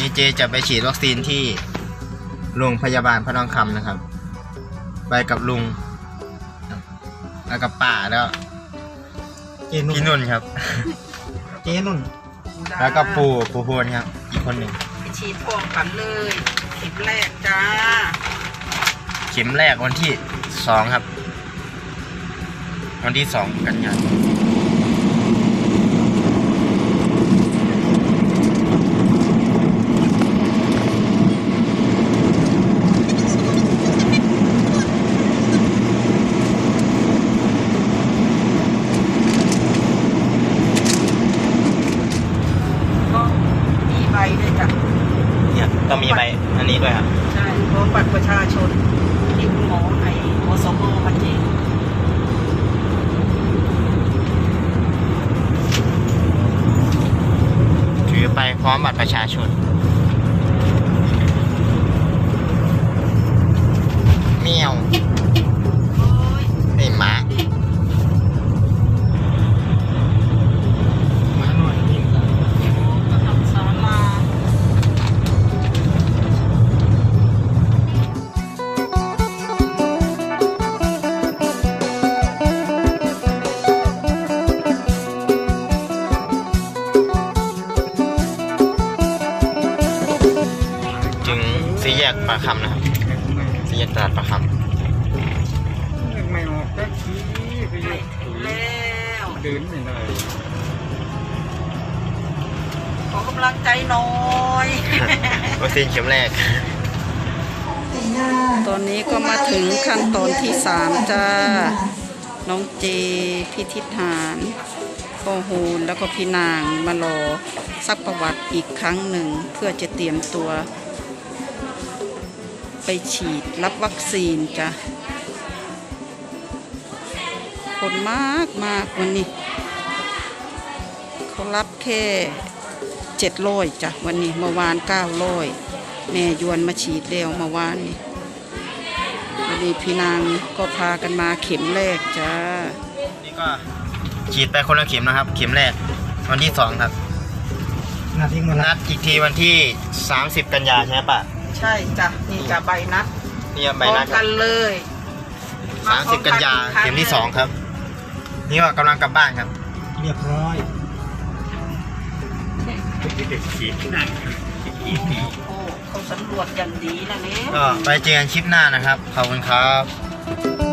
นี้เจจะไปฉีดวัคซีนที่โรงพยาบาลพระนองคำนะครับ ไปกับลุงครับแล้วกับป่าแล้ว เจนุ่นพี่นุ่นครับ เจนุ่นแล้วก็ปู่ปู่พวนครับ อีกคนหนึ่งไปฉีดพร้อมกันเลยเข็มแรกจ้า เข็มแรกวันที่สองครับ วันที่สองกันยายน ก็มีใบด้วยจ้ะ เนี่ยต้องมีใบอันนี้ด้วยครับใช่พร้อมบัตรประชาชนที่คุณหมอไอ้อสมมาจริงถือไปพร้อมบัตรประชาชน ถึงสี่แยกปลาคำนะครับสี่แยกตลาดปลาคไม่ออกก็ขี้ไปใกล้เยอะถึงแล้วเดินไม่ได้ขอกำลังใจหน่อยวัคซีนเข็มแรก ตอนนี้ก็มาถึงขั้นตอนที่สามจ้า น้องเจพิธิษฐานพ่อฮูนแล้วก็พี่นางมารอซักประวัติอีกครั้งหนึ่งเพื่อจะเตรียมตัว ไปฉีดรับวัคซีนจ้ะคนมากมากวันนี้ เขารับแค่เจ็ดร้อยจ้ะวันนี้เมื่อวานเก้าร้อยแม่ยวนมาฉีดเร็วเมื่อวานนี้วันนี้พี่นางก็พากันมาเข็มแรกจ้านี่ก็ฉีดไปคนละเข็มนะครับ เข็มแรกวันที่สองครับนาทีมานัละดอีกทีวันที่ 30 กันยาใช่ไหมป่ะใช่จ้ะนี่จะใบนัดนี่ใบพร้อนัมดกันเลยสามสิบกันยาเข็มที่สองครับ นี่ก็กำลังกลับบ้านครับ เรียบร้อยโอ้เขาสำรวจอย่างดีนะเนี่ยก็ไปเจอกันคลิปหน้านะครับ ขอบคุณครับ